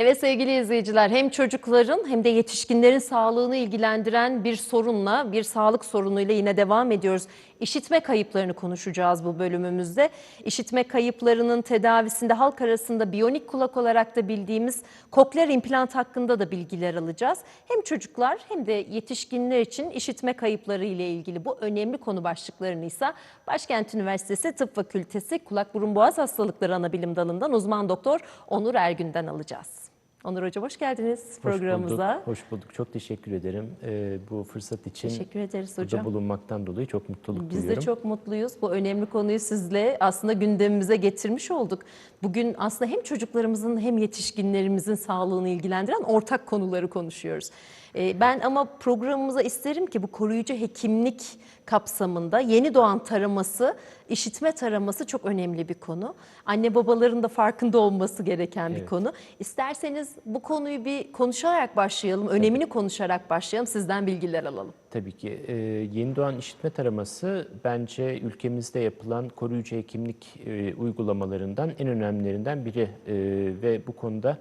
Evet sevgili izleyiciler hem çocukların hem de yetişkinlerin sağlığını ilgilendiren bir sorunla, bir sağlık sorunuyla yine devam ediyoruz. İşitme kayıplarını konuşacağız bu bölümümüzde. İşitme kayıplarının tedavisinde halk arasında biyonik kulak olarak da bildiğimiz kokleer implant hakkında da bilgiler alacağız. Hem çocuklar hem de yetişkinler için işitme kayıpları ile ilgili bu önemli konu başlıklarını ise Başkent Üniversitesi Tıp Fakültesi Kulak Burun Boğaz Hastalıkları Anabilim Dalı'ndan uzman doktor Onur Ergün'den alacağız. Onur Hocam hoş geldiniz Hoş programımıza. bulduk, hoş bulduk. Çok teşekkür ederim ee, bu fırsat için. Teşekkür ederiz burada hocam. bulunmaktan dolayı çok mutluluk Biz de duyuyorum. çok mutluyuz. Bu önemli konuyu sizle aslında gündemimize getirmiş olduk. Bugün aslında hem çocuklarımızın hem yetişkinlerimizin sağlığını ilgilendiren ortak konuları konuşuyoruz. Ee, Ben ama programımıza isterim ki bu koruyucu hekimlik kapsamında yeni doğan taraması, işitme taraması çok önemli bir konu. Anne babaların da farkında olması gereken bir Evet. konu. İsterseniz bu konuyu bir konuşarak başlayalım, önemini konuşarak başlayalım, sizden bilgiler alalım. Tabii ki e, yeni doğan işitme taraması bence ülkemizde yapılan koruyucu hekimlik e, uygulamalarından en önemlilerinden biri E, ve bu konuda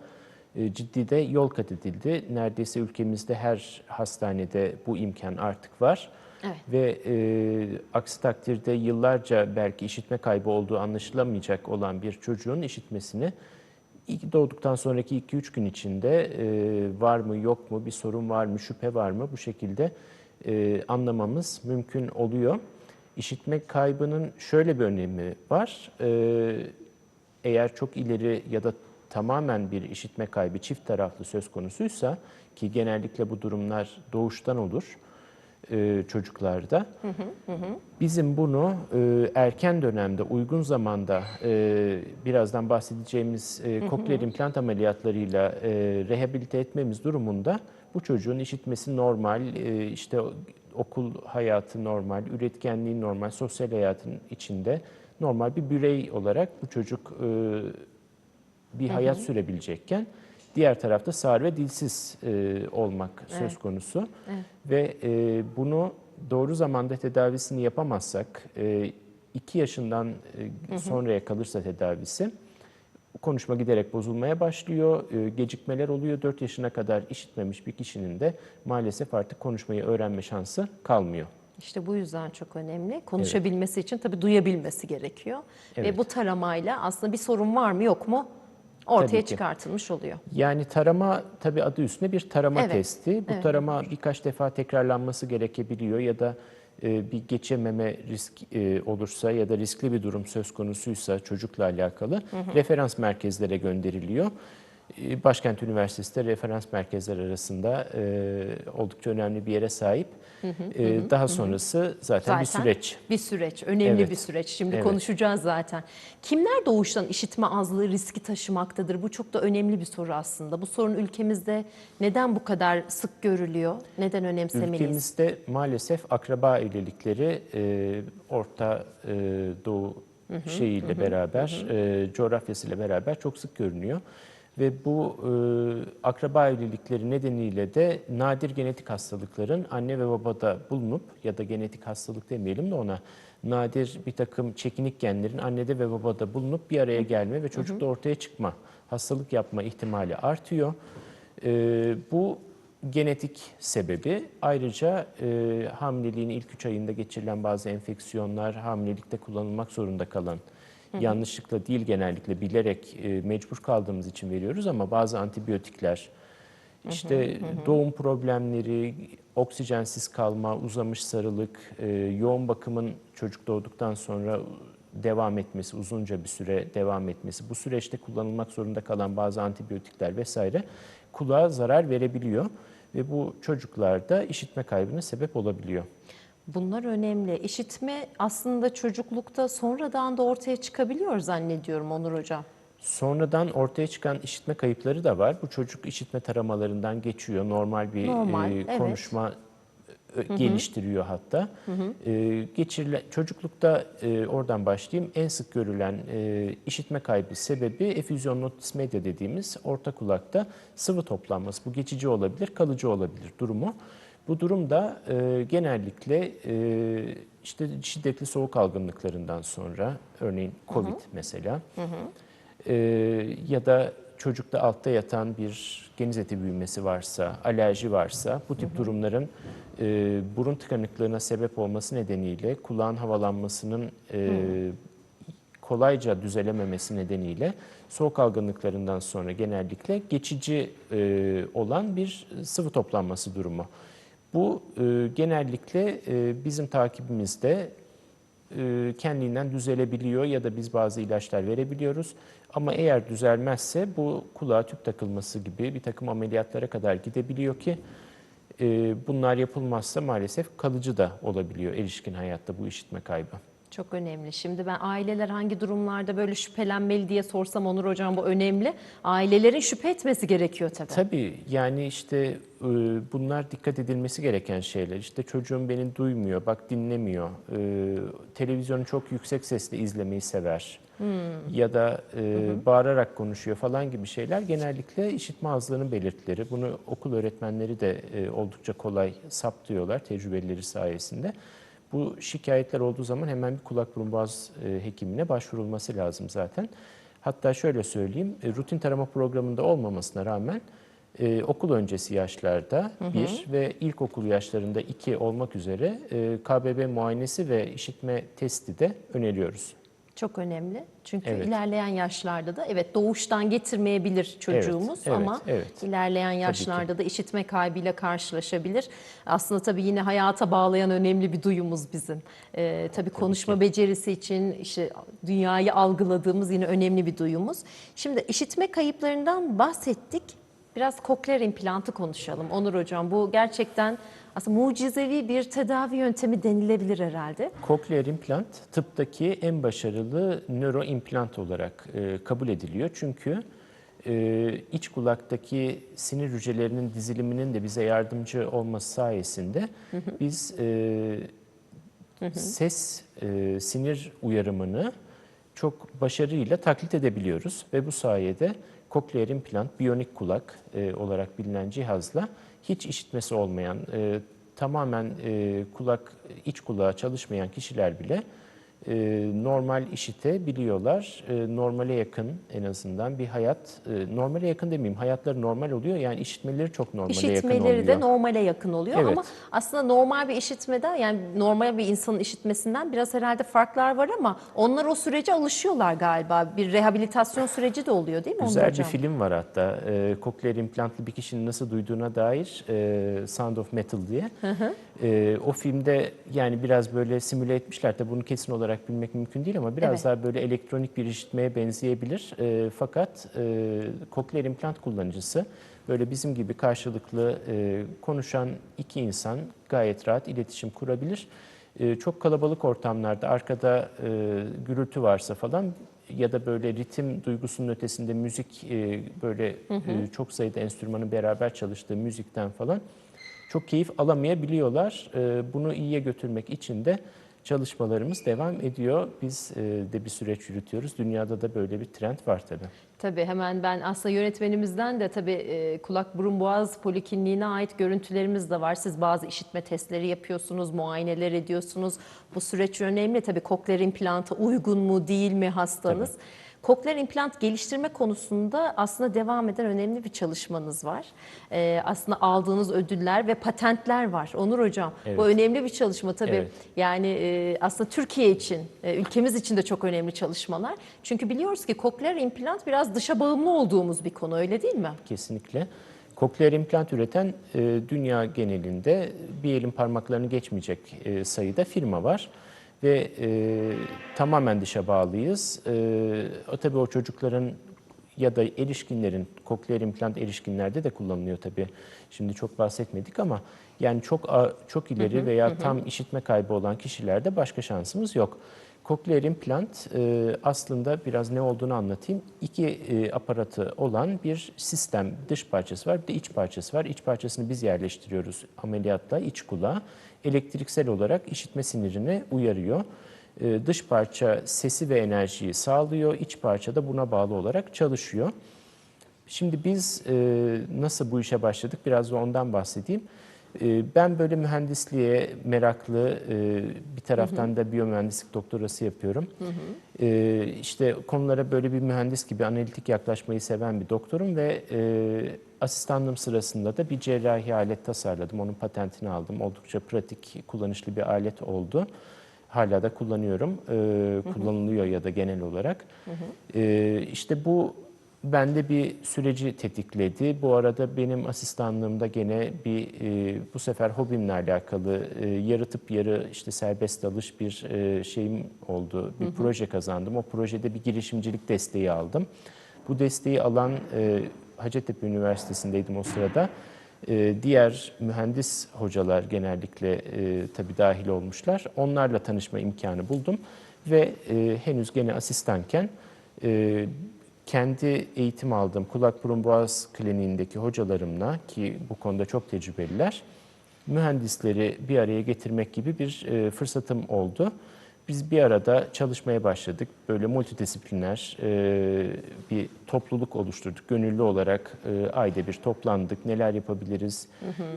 ciddi de yol kat edildi. Neredeyse ülkemizde her hastanede bu imkan artık var. Evet. Ve e, aksi takdirde yıllarca belki işitme kaybı olduğu anlaşılamayacak olan bir çocuğun işitmesini doğduktan sonraki 2-3 gün içinde e, var mı yok mu bir sorun var mı şüphe var mı bu şekilde e, anlamamız mümkün oluyor. İşitme kaybının şöyle bir önemi var. E, eğer çok ileri ya da tamamen bir işitme kaybı çift taraflı söz konusuysa ki genellikle bu durumlar doğuştan olur e, çocuklarda. Bizim bunu e, erken dönemde uygun zamanda e, birazdan bahsedeceğimiz e, kokleer implant ameliyatlarıyla e, rehabilite etmemiz durumunda bu çocuğun işitmesi normal, e, işte okul hayatı normal, üretkenliği normal, sosyal hayatın içinde normal bir birey olarak bu çocuk e, bir hayat sürebilecekken diğer tarafta sağır ve dilsiz e, olmak söz konusu ve e, bunu doğru zamanda tedavisini yapamazsak e, iki yaşından e, sonraya kalırsa tedavisi konuşma giderek bozulmaya başlıyor, e, gecikmeler oluyor. 4 yaşına kadar işitmemiş bir kişinin de maalesef artık konuşmayı öğrenme şansı kalmıyor. İşte bu yüzden çok önemli. Konuşabilmesi için tabii duyabilmesi gerekiyor. Ve Evet. bu taramayla aslında bir sorun var mı yok mu ortaya Tabii ki. çıkartılmış oluyor. Yani tarama tabii adı üstünde bir tarama Evet, testi. Bu evet. tarama birkaç defa tekrarlanması gerekebiliyor ya da e, bir geçememe risk e, olursa ya da riskli bir durum söz konusuysa çocukla alakalı referans merkezlere gönderiliyor. E, Başkent Üniversitesi de referans merkezler arasında e, oldukça önemli bir yere sahip. E, daha sonrası zaten, bir süreç. Bir süreç, önemli Evet. bir süreç. Şimdi Evet. konuşacağız zaten. Kimler doğuştan işitme azlığı riski taşımaktadır? Bu çok da önemli bir soru aslında. Bu sorun ülkemizde neden bu kadar sık görülüyor? Neden önemsemeliyiz? Ülkemizde maalesef akraba evlilikleri e, Orta e, Doğu şeyiyle beraber, e, coğrafyasıyla beraber çok sık görünüyor. Ve bu e, akraba evlilikleri nedeniyle de nadir genetik hastalıkların anne ve babada bulunup ya da genetik hastalık demeyelim de ona nadir bir takım çekinik genlerin annede ve babada bulunup bir araya gelme ve çocukta ortaya çıkma, hastalık yapma ihtimali artıyor. E, bu genetik sebebi ayrıca e, hamileliğin ilk 3 ayında geçirilen bazı enfeksiyonlar, hamilelikte kullanılmak zorunda kalan, yanlışlıkla değil genellikle bilerek e, mecbur kaldığımız için veriyoruz ama bazı antibiyotikler, işte doğum problemleri, oksijensiz kalma, uzamış sarılık, e, yoğun bakımın çocuk doğduktan sonra devam etmesi, uzunca bir süre devam etmesi, bu süreçte kullanılmak zorunda kalan bazı antibiyotikler vesaire kulağa zarar verebiliyor ve bu çocuklarda işitme kaybına sebep olabiliyor. Bunlar önemli. İşitme aslında çocuklukta sonradan da ortaya çıkabiliyor zannediyorum Onur Hocam. Sonradan ortaya çıkan işitme kayıpları da var. Bu çocuk işitme taramalarından geçiyor. Normal bir Normal, e, evet. konuşma e, geliştiriyor hatta. E, geçirilen çocuklukta e, oradan başlayayım. En sık görülen e, işitme kaybı sebebi efüzyon notis media dediğimiz orta kulakta sıvı toplanması. Bu geçici olabilir, kalıcı olabilir durumu. Bu durumda e, genellikle e, işte şiddetli soğuk algınlıklarından sonra, örneğin COVID mesela, e, ya da çocukta altta yatan bir geniz eti büyümesi varsa, alerji varsa bu tip durumların e, burun tıkanıklığına sebep olması nedeniyle kulağın havalanmasının e, kolayca düzelememesi nedeniyle soğuk algınlıklarından sonra genellikle geçici e, olan bir sıvı toplanması durumu. Bu e, genellikle e, bizim takibimizde e, kendiliğinden düzelebiliyor ya da biz bazı ilaçlar verebiliyoruz. Ama eğer düzelmezse bu kulağa tüp takılması gibi bir takım ameliyatlara kadar gidebiliyor ki e, bunlar yapılmazsa maalesef kalıcı da olabiliyor erişkin hayatta bu işitme kaybı. Çok önemli. Şimdi ben aileler hangi durumlarda böyle şüphelenmeli diye sorsam Onur Hocam bu önemli. Ailelerin şüphe etmesi gerekiyor tabii. Tabii yani işte e, bunlar dikkat edilmesi gereken şeyler. İşte çocuğum beni duymuyor, bak dinlemiyor, e, televizyonu çok yüksek sesle izlemeyi sever ya da e, bağırarak konuşuyor falan gibi şeyler genellikle işitme azlığının belirtileri. Bunu okul öğretmenleri de e, oldukça kolay saptıyorlar tecrübeleri sayesinde. Bu şikayetler olduğu zaman hemen bir kulak burun boğaz e, hekimine başvurulması lazım zaten. Hatta şöyle söyleyeyim, e, rutin tarama programında olmamasına rağmen e, okul öncesi yaşlarda bir ve ilkokul yaşlarında iki olmak üzere e, KBB muayenesi ve işitme testi de öneriyoruz. Çok önemli. Çünkü Evet. ilerleyen yaşlarda da evet doğuştan getirmeyebilir çocuğumuz evet, ama evet. ilerleyen yaşlarda da işitme kaybıyla karşılaşabilir. Aslında tabii yine hayata bağlayan önemli bir duyumuz bizim. Ee, tabii konuşma becerisi için işte dünyayı algıladığımız yine önemli bir duyumuz. Şimdi işitme kayıplarından bahsettik. Biraz kokleer implantı konuşalım Onur Hocam. Bu gerçekten aslında mucizevi bir tedavi yöntemi denilebilir herhalde. Kokleer implant tıptaki en başarılı nöro implant olarak e, kabul ediliyor. Çünkü e, iç kulaktaki sinir hücrelerinin diziliminin de bize yardımcı olması sayesinde biz e, ses e, sinir uyarımını çok başarıyla taklit edebiliyoruz ve bu sayede kokleer implant biyonik kulak e, olarak bilinen cihazla hiç işitmesi olmayan e, tamamen e, kulak iç kulağa çalışmayan kişiler bile e, normal işitebiliyorlar. E, normale yakın en azından bir hayat, e, normale yakın demeyeyim, hayatları normal oluyor. Yani işitmeleri çok normale yakın oluyor. İşitmeleri de normale yakın oluyor Evet. ama aslında normal bir işitmeden yani normal bir insanın işitmesinden biraz herhalde farklar var ama onlar o sürece alışıyorlar galiba. Bir rehabilitasyon süreci de oluyor değil mi Güzel bir film var hatta. E, kokleer implantlı bir kişinin nasıl duyduğuna dair e, Sound of Metal diye. E, o filmde yani biraz böyle simüle etmişler. Tabii bunu kesin olarak bilmek mümkün değil ama biraz Evet. daha böyle elektronik bir işitmeye benzeyebilir. E, fakat e, kokleer implant kullanıcısı böyle bizim gibi karşılıklı e, konuşan iki insan gayet rahat iletişim kurabilir. E, çok kalabalık ortamlarda arkada e, gürültü varsa falan ya da böyle ritim duygusunun ötesinde müzik e, böyle e, çok sayıda enstrümanın beraber çalıştığı müzikten falan çok keyif alamayabiliyorlar. E, bunu iyiye götürmek için de çalışmalarımız devam ediyor. Biz e, de bir süreç yürütüyoruz. Dünyada da böyle bir trend var tabii. Tabii hemen ben aslında yönetmenimizden de tabii e, kulak burun boğaz polikliniğine ait görüntülerimiz de var. Siz bazı işitme testleri yapıyorsunuz, muayeneler ediyorsunuz. Bu süreç önemli. Tabii kokleer implantı uygun mu değil mi hastanız? Kokleer implant geliştirme konusunda aslında devam eden önemli bir çalışmanız var. Ee, aslında aldığınız ödüller ve patentler var. Onur Hocam Evet. bu önemli bir çalışma tabii. Evet. Yani e, aslında Türkiye için, e, ülkemiz için de çok önemli çalışmalar. Çünkü biliyoruz ki kokleer implant biraz dışa bağımlı olduğumuz bir konu öyle değil mi? Kesinlikle. Kokleer implant üreten e, dünya genelinde bir elin parmaklarını geçmeyecek e, sayıda firma var. Ve e, tamamen dışa bağlıyız. E, o tabii o çocukların ya da erişkinlerin, kokleer implant erişkinlerde de kullanılıyor tabii. Şimdi çok bahsetmedik ama yani çok çok ileri veya tam işitme kaybı olan kişilerde başka şansımız yok. Kokleer implant e, aslında biraz ne olduğunu anlatayım. İki e, aparatı olan bir sistem, dış parçası var bir de iç parçası var. İç parçasını biz yerleştiriyoruz ameliyatla iç kulağa. Elektriksel olarak işitme sinirini uyarıyor. E, dış parça sesi ve enerjiyi sağlıyor, iç parça da buna bağlı olarak çalışıyor. Şimdi biz e, nasıl bu işe başladık biraz da ondan bahsedeyim. E, Ben böyle mühendisliğe meraklı, e, bir taraftan da biyomühendislik doktorası yapıyorum. E, İşte konulara böyle bir mühendis gibi analitik yaklaşmayı seven bir doktorum ve e, asistanlığım sırasında da bir cerrahi alet tasarladım. Onun patentini aldım. Oldukça pratik, kullanışlı bir alet oldu. Hala da kullanıyorum. E, kullanılıyor ya da genel olarak. E, işte bu bende bir süreci tetikledi. Bu arada benim asistanlığımda gene bir e, bu sefer hobimle alakalı e, yarı tıp yarı işte serbest dalış bir e, şeyim oldu. Bir proje kazandım. O projede bir girişimcilik desteği aldım. Bu desteği alan e, Hacettepe Üniversitesi'ndeydim o sırada. E, diğer mühendis hocalar genellikle e, tabii dahil olmuşlar. Onlarla tanışma imkanı buldum ve e, henüz gene asistanken e, kendi eğitim aldığım kulak burun boğaz kliniğindeki hocalarımla ki bu konuda çok tecrübeliler mühendisleri bir araya getirmek gibi bir e, fırsatım oldu. Biz bir arada çalışmaya başladık. Böyle multidisipliner e, bir topluluk oluşturduk. Gönüllü olarak e, ayda bir toplandık. Neler yapabiliriz?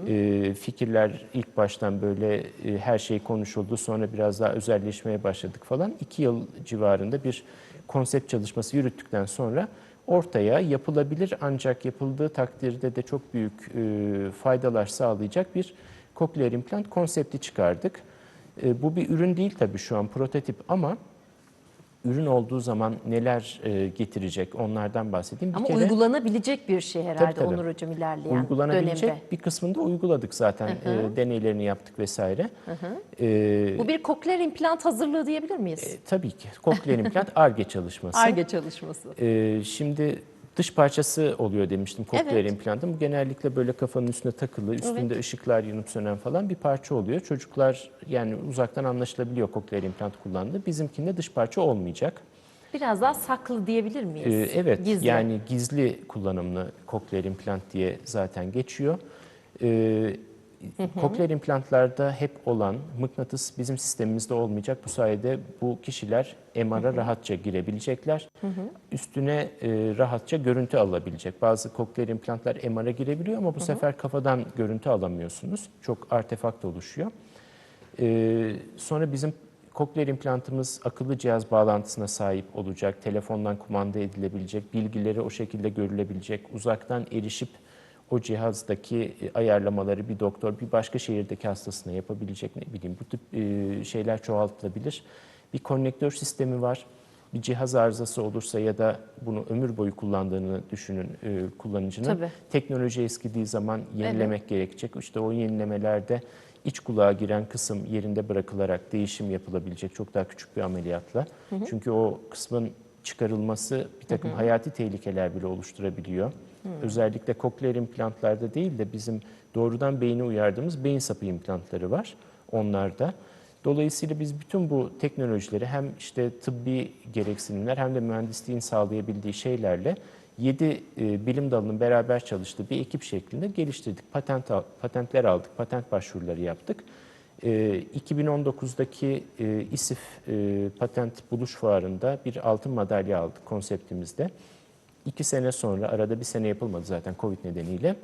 E, fikirler ilk baştan böyle e, her şey konuşuldu. Sonra biraz daha özelleşmeye başladık falan. İki yıl civarında bir konsept çalışması yürüttükten sonra ortaya yapılabilir ancak yapıldığı takdirde de çok büyük e, faydalar sağlayacak bir kokleer implant konsepti çıkardık. E, bu bir ürün değil tabii şu an prototip ama ürün olduğu zaman neler e, getirecek onlardan bahsedeyim. Bir Ama kere uygulanabilecek bir şey herhalde tabii. Onur Hocam ilerleyen uygulanabilecek dönemde. bir kısmında uyguladık zaten. E, deneylerini yaptık vesaire. E, Bu bir kokleer implant hazırlığı diyebilir miyiz? e, tabii ki kokleer implant ARGE çalışması. ARGE çalışması. Ee, şimdi dış parçası oluyor demiştim kokleer Evet. implantın. Bu genellikle böyle kafanın üstüne takılı, üstünde ışıklar yanıp sönen falan bir parça oluyor. Çocuklar yani uzaktan anlaşılabiliyor kokleer implant kullandığı. Bizimkinde dış parça olmayacak. Biraz daha saklı diyebilir miyiz? Ee, evet Gizli. yani gizli kullanımlı kokleer implant diye zaten geçiyor. Ee, kokleer implantlarda hep olan mıknatıs bizim sistemimizde olmayacak. Bu sayede bu kişiler MR'a rahatça girebilecekler. Üstüne e, rahatça görüntü alabilecek. Bazı kokleer implantlar MR'a girebiliyor ama bu sefer kafadan görüntü alamıyorsunuz. Çok artefakt oluşuyor. Ee, sonra bizim kokleer implantımız akıllı cihaz bağlantısına sahip olacak. Telefondan kumanda edilebilecek, bilgileri o şekilde görülebilecek. Uzaktan erişip o cihazdaki e, ayarlamaları bir doktor bir başka şehirdeki hastasına yapabilecek ne bileyim bu tip e, şeyler çoğaltılabilir. Bir konnektör sistemi var. Bir cihaz arızası olursa ya da bunu ömür boyu kullandığını düşünün e, kullanıcının. Tabii. Teknoloji eskidiği zaman yenilemek gerekecek. İşte o yenilemelerde iç kulağa giren kısım yerinde bırakılarak değişim yapılabilecek çok daha küçük bir ameliyatla. Çünkü o kısmın çıkarılması bir takım hayati tehlikeler bile oluşturabiliyor. Özellikle kokleer implantlarda değil de bizim doğrudan beyni uyardığımız beyin sapı implantları var onlarda. Dolayısıyla biz bütün bu teknolojileri hem işte tıbbi gereksinimler hem de mühendisliğin sağlayabildiği şeylerle 7 bilim dalının beraber çalıştığı bir ekip şeklinde geliştirdik. Patent al- patentler aldık, patent başvuruları yaptık. E, 2019'daki e, İSİF e, patent buluş fuarında bir altın madalya aldık konseptimizde. İki sene sonra, arada bir sene yapılmadı zaten Covid nedeniyle.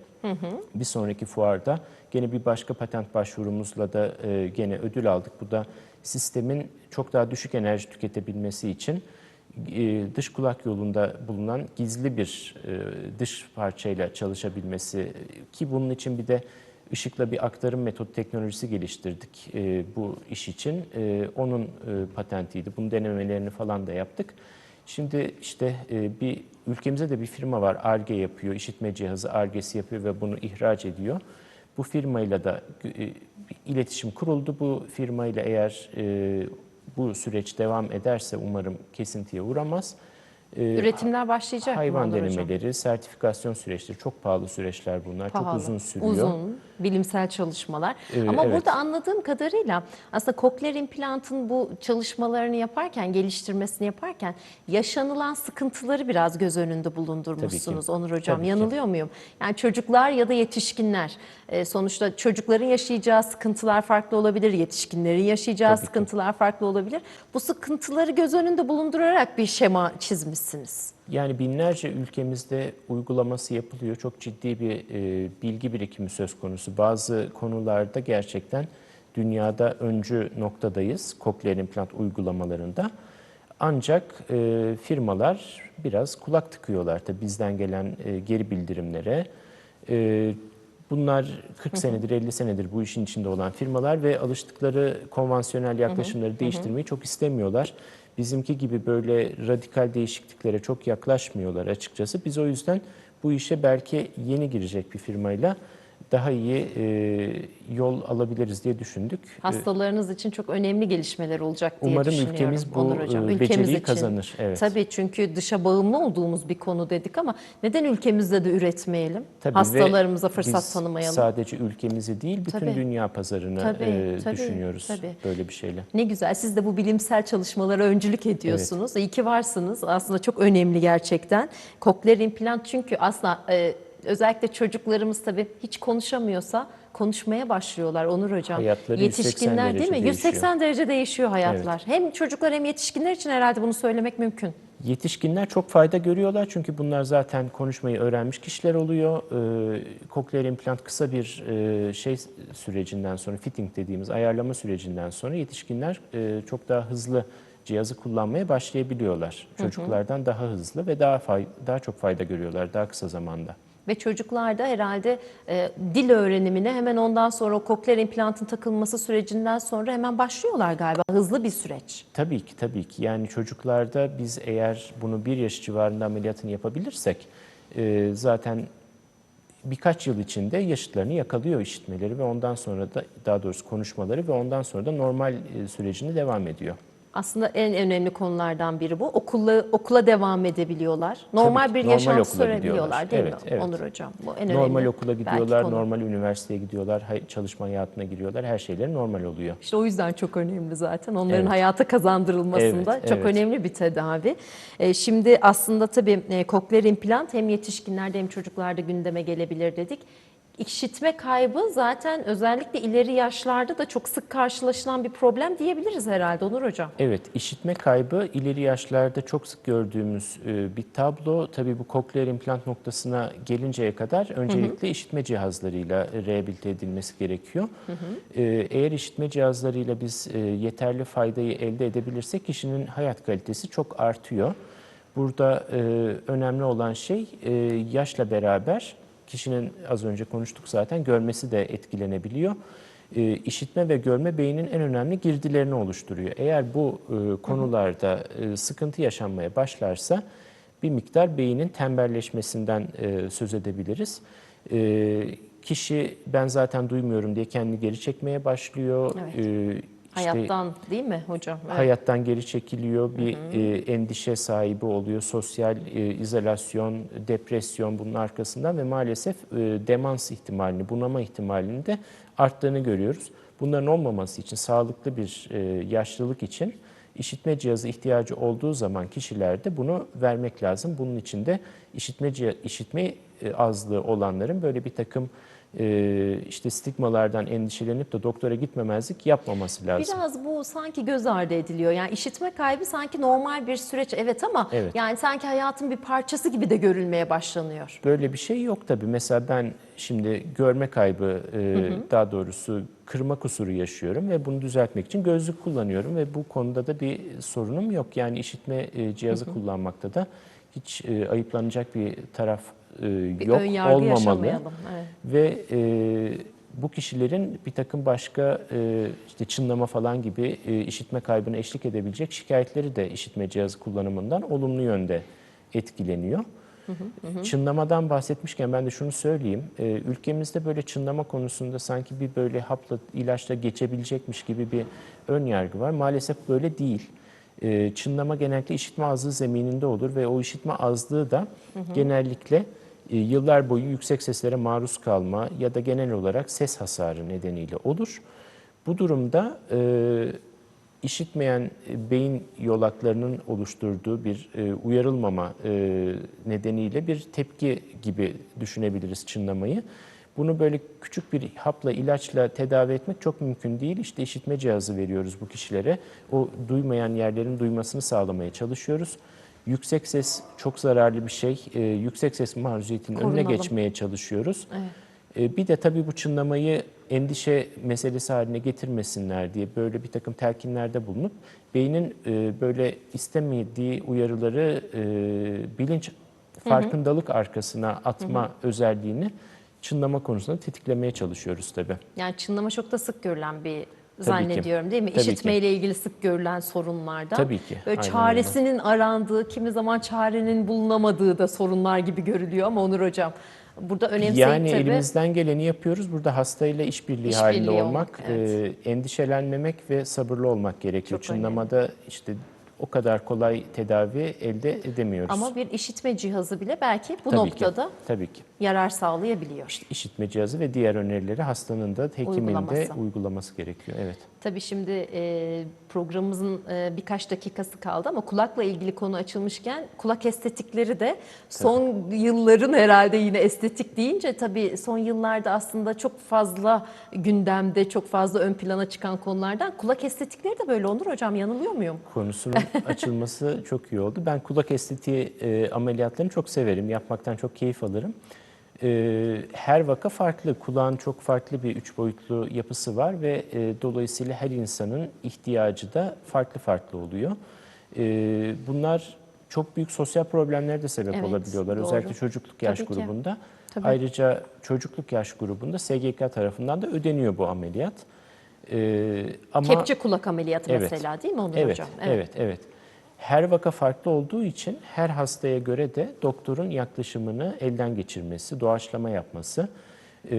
Bir sonraki fuarda gene bir başka patent başvurumuzla da e, gene ödül aldık. Bu da sistemin çok daha düşük enerji tüketebilmesi için e, dış kulak yolunda bulunan gizli bir e, dış parçayla çalışabilmesi ki bunun için bir de ışıkla bir aktarım metodu teknolojisi geliştirdik e, bu iş için. E, onun e, patentiydi. Bunun denemelerini falan da yaptık. Şimdi işte e, bir ülkemizde de bir firma var. ARGE yapıyor, işitme cihazı ARGE'si yapıyor ve bunu ihraç ediyor. Bu firmayla da e, iletişim kuruldu. Bu firmayla eğer e, bu süreç devam ederse umarım kesintiye uğramaz. E, Üretimler başlayacak mı Hayvan Onur Hocam? denemeleri, sertifikasyon süreçleri çok pahalı süreçler bunlar. Çok Pahalı, uzun sürüyor. Uzun, bilimsel çalışmalar. Ee, Ama evet. burada anladığım kadarıyla aslında kokleer implantın bu çalışmalarını yaparken, geliştirmesini yaparken yaşanılan sıkıntıları biraz göz önünde bulundurmuşsunuz Onur Hocam. Tabii ki. Yanılıyor muyum? Yani çocuklar ya da yetişkinler. e, sonuçta çocukların yaşayacağı sıkıntılar farklı olabilir, yetişkinlerin yaşayacağı Tabii ki. sıkıntılar farklı olabilir. Bu sıkıntıları göz önünde bulundurarak bir şema çizmişsiniz. Misiniz? Yani binlerce ülkemizde uygulaması yapılıyor. Çok ciddi bir e, bilgi birikimi söz konusu. Bazı konularda gerçekten dünyada öncü noktadayız kokleer implant uygulamalarında. Ancak e, firmalar biraz kulak tıkıyorlar tabii bizden gelen e, geri bildirimlere. E, bunlar 40 senedir, 50 senedir bu işin içinde olan firmalar ve alıştıkları konvansiyonel yaklaşımları değiştirmeyi çok istemiyorlar. Bizimki gibi böyle radikal değişikliklere çok yaklaşmıyorlar açıkçası. Biz o yüzden bu işe belki yeni girecek bir firmayla daha iyi e, yol alabiliriz diye düşündük. E, Hastalarınız için çok önemli gelişmeler olacak diye Umarım düşünüyorum. ülkemiz bu, Onur Hocam. e, Ülkemiz beceriyi için. kazanır, evet. Tabii çünkü dışa bağımlı olduğumuz bir konu dedik ama neden ülkemizde de üretmeyelim? Tabii Hastalarımıza fırsat biz tanımayalım. Sadece ülkemizi değil, bütün Tabii. dünya pazarını Tabii, e, tabii, düşünüyoruz tabii. böyle bir şeyle. Ne güzel. Siz de bu bilimsel çalışmalara öncülük ediyorsunuz. İyi ki varsınız. Aslında çok önemli gerçekten. Kokleer implant çünkü aslında e, özellikle çocuklarımız tabii hiç konuşamıyorsa konuşmaya başlıyorlar Onur Hocam. Hayatları 180 Yetişkinler değil mi? derece 180 derece değişiyor hayatlar. Hem çocuklar hem yetişkinler için herhalde bunu söylemek mümkün. Yetişkinler çok fayda görüyorlar çünkü bunlar zaten konuşmayı öğrenmiş kişiler oluyor. Ee, kokleer implant kısa bir e, şey sürecinden sonra, fitting dediğimiz ayarlama sürecinden sonra yetişkinler e, çok daha hızlı cihazı kullanmaya başlayabiliyorlar. Çocuklardan daha hızlı ve daha fay- daha çok fayda görüyorlar daha kısa zamanda. Ve çocuklarda herhalde e, dil öğrenimine hemen ondan sonra o kokleer implantın takılması sürecinden sonra hemen başlıyorlar galiba. Hızlı bir süreç. Tabii ki tabii ki. Yani çocuklarda biz eğer bunu bir yaş civarında ameliyatını yapabilirsek e, zaten birkaç yıl içinde yaşıtlarını yakalıyor işitmeleri ve ondan sonra da daha doğrusu konuşmaları ve ondan sonra da normal e, sürecini devam ediyor. Aslında en önemli konulardan biri bu. Okula, okula devam edebiliyorlar. Normal ki, bir normal yaşam sürebiliyorlar değil Evet, mi evet. Onur Hocam? Bu en normal önemli okula belki gidiyorlar, konu. normal üniversiteye gidiyorlar, çalışma hayatına giriyorlar. Her şeyleri normal oluyor. İşte o yüzden çok önemli zaten. Onların Evet. hayata kazandırılmasında Evet, çok evet. önemli bir tedavi. E, şimdi aslında tabii e, kokleer implant hem yetişkinlerde hem çocuklarda gündeme gelebilir dedik. İşitme kaybı zaten özellikle ileri yaşlarda da çok sık karşılaşılan bir problem diyebiliriz herhalde Onur Hocam. Evet, işitme kaybı ileri yaşlarda çok sık gördüğümüz e, bir tablo. Tabii bu kokleer implant noktasına gelinceye kadar öncelikle işitme cihazlarıyla rehabilite edilmesi gerekiyor. E, Eğer işitme cihazlarıyla biz e, yeterli faydayı elde edebilirsek kişinin hayat kalitesi çok artıyor. Burada önemli olan şey yaşla beraber kişinin az önce konuştuk zaten görmesi de etkilenebiliyor. E, işitme ve görme beynin en önemli girdilerini oluşturuyor. Eğer bu e, konularda e, sıkıntı yaşanmaya başlarsa bir miktar beynin tembelleşmesinden e, söz edebiliriz. E, kişi ben zaten duymuyorum diye kendini geri çekmeye başlıyor. Evet. E, Hayattan değil mi hocam? Evet. hayattan geri çekiliyor, bir e, endişe sahibi oluyor, sosyal e, izolasyon, depresyon bunun arkasından ve maalesef e, demans ihtimalini, bunama ihtimalini de arttığını görüyoruz. Bunların olmaması için, sağlıklı bir e, yaşlılık için işitme cihazı ihtiyacı olduğu zaman kişilerde bunu vermek lazım. Bunun için de işitme, işitme azlığı olanların böyle bir takım işte stigmalardan endişelenip de doktora gitmemezlik yapmaması lazım. Biraz bu sanki göz ardı ediliyor. Yani işitme kaybı sanki normal bir süreç evet ama Evet. yani sanki hayatın bir parçası gibi de görülmeye başlanıyor. Böyle bir şey yok tabii. Mesela ben şimdi görme kaybı, e, daha doğrusu kırma kusuru yaşıyorum ve bunu düzeltmek için gözlük kullanıyorum ve bu konuda da bir sorunum yok. Yani işitme e, cihazı kullanmakta da hiç e, ayıplanacak bir taraf e, Bir yok, olmamalı. Evet. Ve e, bu kişilerin bir takım başka e, işte çınlama falan gibi e, işitme kaybına eşlik edebilecek şikayetleri de işitme cihazı kullanımından olumlu yönde etkileniyor. Çınlamadan bahsetmişken ben de şunu söyleyeyim. E, ülkemizde böyle çınlama konusunda sanki bir böyle hapla, ilaçla geçebilecekmiş gibi bir ön yargı var. Maalesef böyle değil. E, çınlama genellikle işitme azlığı zemininde olur ve o işitme azlığı da genellikle e, yıllar boyu yüksek seslere maruz kalma ya da genel olarak ses hasarı nedeniyle olur. Bu durumda e, işitmeyen e, beyin yolaklarının oluşturduğu bir e, uyarılmama e, nedeniyle bir tepki gibi düşünebiliriz çınlamayı. Bunu böyle küçük bir hapla, ilaçla tedavi etmek çok mümkün değil. İşte işitme cihazı veriyoruz bu kişilere. O duymayan yerlerin duymasını sağlamaya çalışıyoruz. Yüksek ses çok zararlı bir şey. E, yüksek ses maruziyetinin önüne geçmeye çalışıyoruz. E, bir de tabii bu çınlamayı endişe meselesi haline getirmesinler diye böyle bir takım telkinlerde bulunup beynin e, böyle istemediği uyarıları e, bilinç farkındalık arkasına atma özelliğini çınlama konusunda tetiklemeye çalışıyoruz tabii. Yani çınlama çok da sık görülen bir ki. zannediyorum değil mi? Tabii ki. İşitmeyle ilgili sık görülen sorunlardan. Tabii ki, Böyle aynen çaresinin arandığı, kimi zaman çarenin bulunamadığı da sorunlar gibi görülüyor ama Onur Hocam burada önemseyip Yani tabii elimizden geleni yapıyoruz. Burada hastayla işbirliği İşbirliği halinde olmak, olmak, evet. e, endişelenmemek ve sabırlı olmak gerekiyor. Çok önemli. Çınlamada işte o kadar kolay tedavi elde edemiyoruz. ama bir işitme cihazı bile belki bu Tabii noktada ki, tabii ki. yarar sağlayabiliyor. İşitme cihazı ve diğer önerileri hastanın da hekimin de Uygulaması. uygulaması gerekiyor. Evet. Tabii şimdi e, programımızın e, birkaç dakikası kaldı ama kulakla ilgili konu açılmışken kulak estetikleri de son yılların herhalde yine estetik deyince tabii son yıllarda aslında çok fazla gündemde, çok fazla ön plana çıkan konulardan kulak estetikleri de böyle Onur Hocam yanılıyor muyum? Konusunun açılması çok iyi oldu. Ben kulak estetiği e, ameliyatlarını çok severim. Yapmaktan çok keyif alırım. E, her vaka farklı. Kulağın çok farklı bir üç boyutlu yapısı var ve e, dolayısıyla her insanın ihtiyacı da farklı farklı oluyor. E, bunlar çok büyük sosyal problemlere de sebep Evet, olabiliyorlar. doğru. Özellikle çocukluk yaş Tabii ki. grubunda. Tabii. Ayrıca çocukluk yaş grubunda SGK tarafından da ödeniyor bu ameliyat. E, ama Kepçe kulak ameliyatı Evet. mesela değil mi Onur Evet, Hocam? evet, evet, Her vaka farklı olduğu için her hastaya göre de doktorun yaklaşımını elden geçirmesi, doğaçlama yapması e,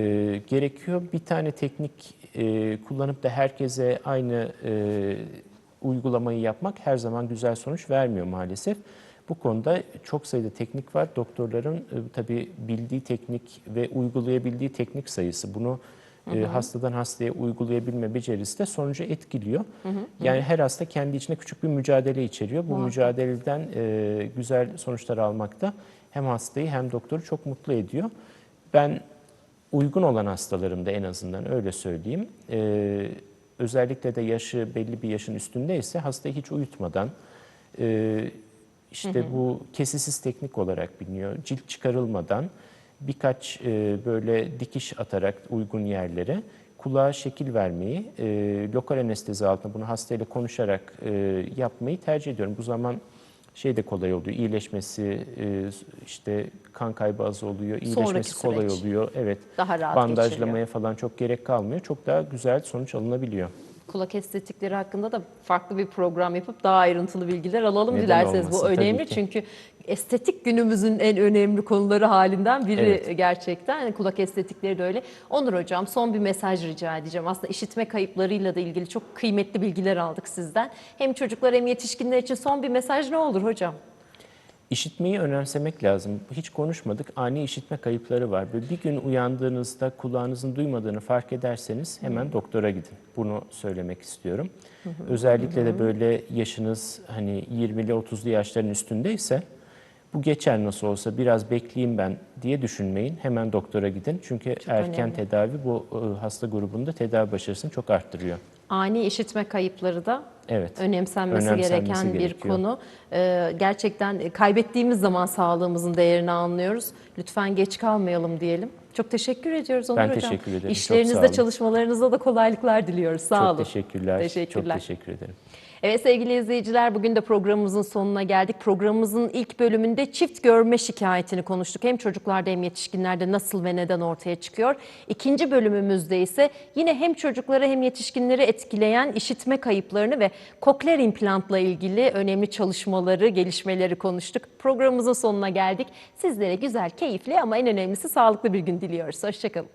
gerekiyor. Bir tane teknik e, kullanıp da herkese aynı e, uygulamayı yapmak her zaman güzel sonuç vermiyor maalesef. Bu konuda çok sayıda teknik var. Doktorların e, tabii bildiği teknik ve uygulayabildiği teknik sayısı bunu e, hastadan hastaya uygulayabilme becerisi de sonucu etkiliyor. Yani her hasta kendi içinde küçük bir mücadele içeriyor. Bu mücadeleden e, güzel sonuçlar almak da hem hastayı hem doktoru çok mutlu ediyor. Ben uygun olan hastalarımda en azından öyle söyleyeyim. e, özellikle de yaşı belli bir yaşın üstündeyse hastayı hiç uyutmadan e, işte bu kesisiz teknik olarak biliniyor. Cilt çıkarılmadan birkaç e, böyle dikiş atarak uygun yerlere kulağa şekil vermeyi, e, lokal anestezi altında bunu hastayla konuşarak e, yapmayı tercih ediyorum. Bu zaman şey de kolay oluyor, iyileşmesi, e, işte kan kaybı az oluyor, iyileşmesi Sonraki kolay süreç. oluyor. Evet, Daha rahat bandajlamaya falan çok gerek kalmıyor. Çok daha güzel sonuç alınabiliyor. Kulak estetikleri hakkında da farklı bir program yapıp daha ayrıntılı bilgiler alalım Neden dilerseniz. Bu olmasın, tabii önemli çünkü estetik günümüzün en önemli konuları halinden biri Evet. gerçekten. Yani kulak estetikleri de öyle. Onur Hocam son bir mesaj rica edeceğim. Aslında işitme kayıplarıyla da ilgili çok kıymetli bilgiler aldık sizden. Hem çocuklar hem yetişkinler için son bir mesaj ne olur hocam? İşitmeyi önemsemek lazım. Hiç konuşmadık. Ani işitme kayıpları var. Böyle bir gün uyandığınızda kulağınızın duymadığını fark ederseniz hemen doktora gidin. Bunu söylemek istiyorum. Özellikle de böyle yaşınız hani 20'li 30'lu yaşların üstündeyse bu geçer nasıl olsa biraz bekleyeyim ben diye düşünmeyin. Hemen doktora gidin. Çünkü erken önemli. tedavi bu hasta grubunda tedavi başarısını çok arttırıyor. Ani işitme kayıpları da Evet. önemsenmesi, Önemsenmesi gereken bir gerekiyor. konu. Ee, gerçekten kaybettiğimiz zaman sağlığımızın değerini anlıyoruz. Lütfen geç kalmayalım diyelim. Çok teşekkür ediyoruz Onur Ben Hocam. teşekkür ederim. Çok İşlerinizde, olun. çalışmalarınızda da kolaylıklar diliyoruz. Sağ çok olun. teşekkürler. Teşekkürler. Çok teşekkür ederim. Evet sevgili izleyiciler bugün de programımızın sonuna geldik. Programımızın ilk bölümünde çift görme şikayetini konuştuk. Hem çocuklarda hem yetişkinlerde nasıl ve neden ortaya çıkıyor. İkinci bölümümüzde ise yine hem çocukları hem yetişkinleri etkileyen işitme kayıplarını ve kokler implantla ilgili önemli çalışmaları, gelişmeleri konuştuk. Programımızın sonuna geldik. Sizlere güzel, keyifli ama en önemlisi sağlıklı bir gün diliyoruz. Hoşçakalın.